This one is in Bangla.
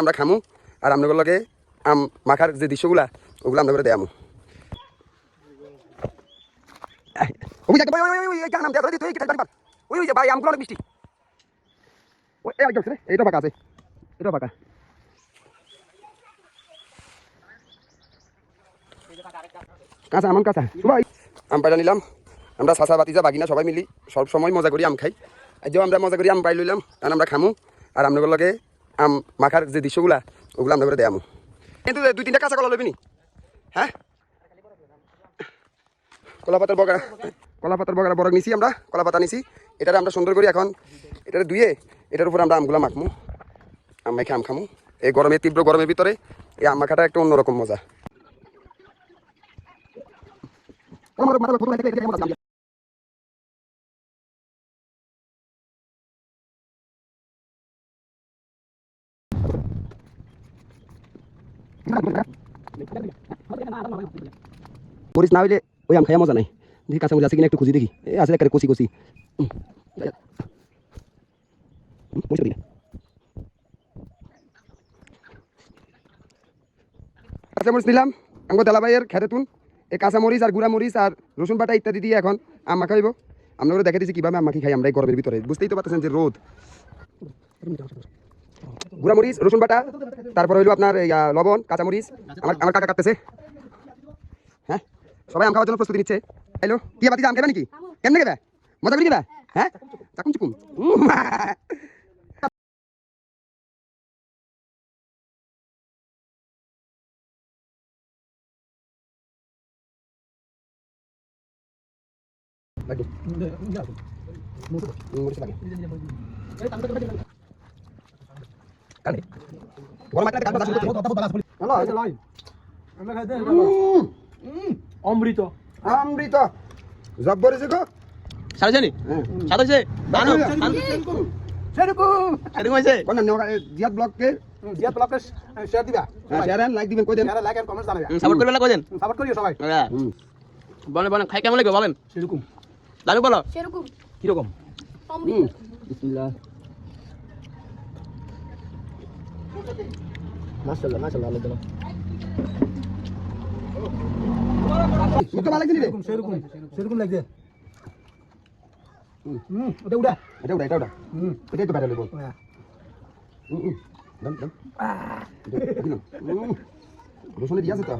আমরা খামু আর আপনাদের লগে আম মাখার যে দৃশ্যগুলা ওগুলো আমরা করে ভাই, ভাই, আমগুলো অনেক মিষ্টি। এই পাকা আছে। এটাও পাকা। কাঁচা, আমন কাঁচা। সবাই আম পাইলা নিলাম আমরা সাসা বাতিজা বাগিনা সবাই মিলি সব সময় মজা করি আম খাই। আজও আমরা মজা করি আম পাই লইলাম কারণ আমরা খামু। আর আপনাদের লগে আম মাখার যে দৃশ্যগুলা ওগুলো আমরা করে দেয়ামু কিন্তু দুই তিনটা কাঁচা কলা লবি নি? হ্যাঁ কলা পাতার বগা, কলা পাতার বগারা বরক নিছি আমরা, কলা পাতা নিছি। এটারে আমরা সুন্দর করি এখন এটারে ধুয়ে এটার উপর আমরা আমগুলা মাখমু। আম মাখে আম খামু। এই গরমে তীব্র গরমের ভিতরে এই আম মাখাটা একটা অন্যরকম মজা। মরিচ না হইলে ওই আম খাইয়া মজা নাই দেখি কাঁচা মরিচ আছে কিনা একটু খুঁজি দেখি এ আছে একটা কষি কষি উম, মরিচ নিলাম আঙ্গো তেলাবাইয়ের খেতে তুন এই কাঁচা মরিচ আর গুড়া মরিচ আর রসুন বাটা ইত্যাদি দিয়ে এখন আম মাখা হইব আমরা দেখে দিচ্ছি কীভাবে আম মাখি খাই আমরা এই গরমের ভিতরে। বুঝতেই তো পারতেছেন যে রোদ। গুড়া মরিচ রসুন বাটা তারপর হইল আপনার লবণ কাঁচা মরিচ আমার আমার কাকা কাটতেছে। হ্যাঁ? সবাই আম খাওয়ার জন্য প্রস্তুতি নিচ্ছে। হ্যালো কি বাতি আম খাবে নাকি? কেমনে খাবে? মজা করে খাবে হ্যাঁ? চাকুম চুকুম। অমৃত। অমৃত। জব্বর এসে গো। সাড়ে জানি? হ্যাঁ। সেরকম সেরকম কোন নেওয়া জিয়াদ শেয়ার দিবা। শেয়ার লাইক দিবেন কই দেন শেয়ার লাইক আর কমেন্ট জানাবে সাপোর্ট করবে না কোজেন সাপোর্ট করিও সবাই। হুম। বলেন বলেন খাই কেমন লাগবে বলেন? সেরকম। বলো। বিসমিল্লাহ। মাশাআল্লাহ মাশাআল্লাহ আল্লাহ দিলাম মুখ তো ভালো লাগছে রে সেরকম সেরকম সেরকম লাগছে। হুম। ওটা উড়া এটা এটা ওটা হুম। এটাই তো লইব হ্যাঁ। হুম হুম। দাম দিয়ে আছে তো?